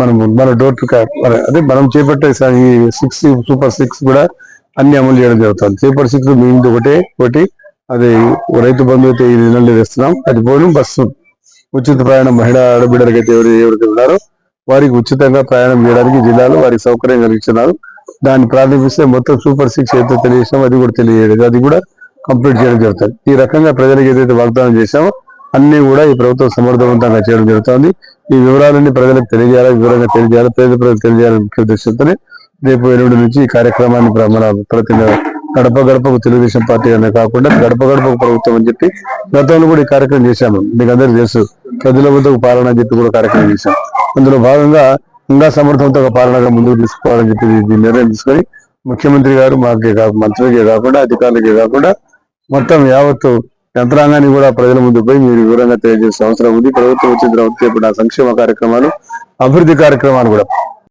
మనం మన door to అదే మనం చేపట్టే ఈ సిక్స్ సూపర్ సిక్స్ కూడా అన్ని అమలు చేయడం జరుగుతుంది. సూపర్ సిక్స్ మేము ఒకటే ఒకటి అది రైతు బంధు అయితే ఈ నెలలో వేస్తున్నాం అది పోను బస్సు ఉచిత ప్రయాణం మహిళా ఆడబిడ్డలకి అయితే ఎవరు ఎవరికి ఉన్నారో వారికి ఉచితంగా ప్రయాణం చేయడానికి జిల్లాలో వారికి సౌకర్యం కలిగిస్తున్నారు దాన్ని ప్రారంభిస్తే మొత్తం సూపర్ సిక్స్ అయితే తెలియజేసాం అది కూడా తెలియజేయలేదు. అది కూడా కంప్లీట్ చేయడం జరుగుతుంది. ఈ రకంగా ప్రజలకు ఏదైతే వాగ్దానం చేశామో అన్ని కూడా ఈ ప్రభుత్వం సమర్థవంతంగా చేయడం జరుగుతుంది. ఈ వివరాలన్నీ ప్రజలకు తెలియజేయాలి? వివరంగా తెలియజేయాలి? పేద ప్రజలకు తెలియజేయాలని ముఖ్య ఉద్దేశంతోనే రేపు ఎనిమిది నుంచి ఈ కార్యక్రమాన్ని ప్ర- మన ప్రతి గడప గడపకు తెలుగుదేశం పార్టీ అనే కాకుండా గడప గడపకు ప్రభుత్వం అని చెప్పి గతంలో కూడా ఈ కార్యక్రమం చేశాము. మీకు అందరికీ తెలుసు ప్రజల వద్దకు పాలన అని చెప్పి కూడా కార్యక్రమం చేశాం. అందులో భాగంగా ఇంకా సమర్థవంతంగా పాలనగా ముందుకు తీసుకోవాలని చెప్పి ఈ నిర్ణయం తీసుకొని ముఖ్యమంత్రి గారు మాకే కాకుండా మంత్రులకే కాకుండా అధికారులకే కాకుండా మొత్తం యావత్తు యంత్రాంగాన్ని కూడా ప్రజల ముందు పోయి మీరు వివరంగా తెలియజేసే అవసరం ఉంది. ప్రభుత్వం వచ్చిన తర్వాత చేపట్టిన సంక్షేమ కార్యక్రమాలు అభివృద్ధి కార్యక్రమాలు కూడా